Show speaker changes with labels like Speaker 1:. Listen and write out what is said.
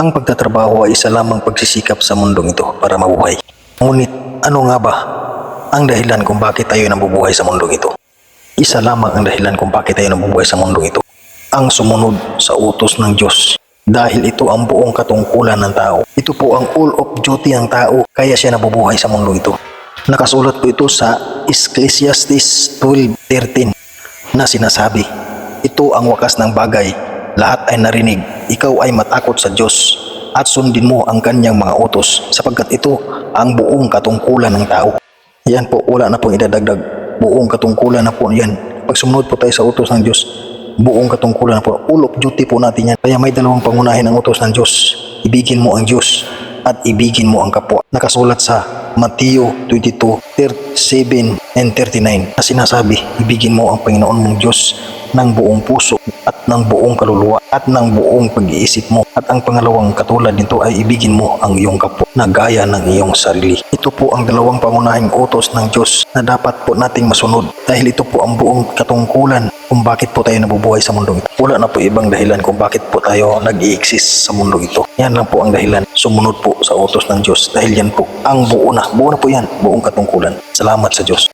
Speaker 1: Ang pagtatrabaho ay isa lamang pagsisikap sa mundong ito para mabuhay. Ngunit ano nga ba ang dahilan kung bakit tayo nabubuhay sa mundong ito? Isa lamang ang dahilan kung bakit tayo nabubuhay sa mundong ito. Ang sumunod sa utos ng Diyos. Dahil ito ang buong katungkulan ng tao. Ito po ang all of duty ng tao kaya siya nabubuhay sa mundong ito. Nakasulat po ito sa Ecclesiastes 12.13 na sinasabi, Ito ang wakas ng bagay, lahat ay narinig, ikaw ay matakot sa Diyos at sundin mo ang kanyang mga utos sapagkat ito ang buong katungkulan ng tao. Yan po, wala na pong idadagdag. Buong katungkulan na po yan. Pag sumunod po tayo sa utos ng Diyos, buong katungkulan na po. All of duty po natin yan. Kaya may dalawang pangunahin ang utos ng Diyos. Ibigin mo ang Diyos at ibigin mo ang kapwa. Nakasulat sa Mateo 22, 37 and 39 na sinasabi, ibigin mo ang Panginoon mong Diyos ng buong puso at ng buong kaluluwa at ng buong pag-iisip mo. At ang pangalawang katulad nito ay ibigin mo ang iyong kapwa na gaya ng iyong sarili. Ito po ang dalawang pangunahing utos ng Diyos na dapat po nating masunod dahil ito po ang buong katungkulan kung bakit po tayo nabubuhay sa mundong ito. Wala na po ibang dahilan kung bakit po tayo nag-i-exist sa mundong ito. Yan lang po ang dahilan. Sumunod po sa utos ng Diyos dahil yan po ang buo na. Buo na po yan. Buong katungkulan. Salamat sa Diyos.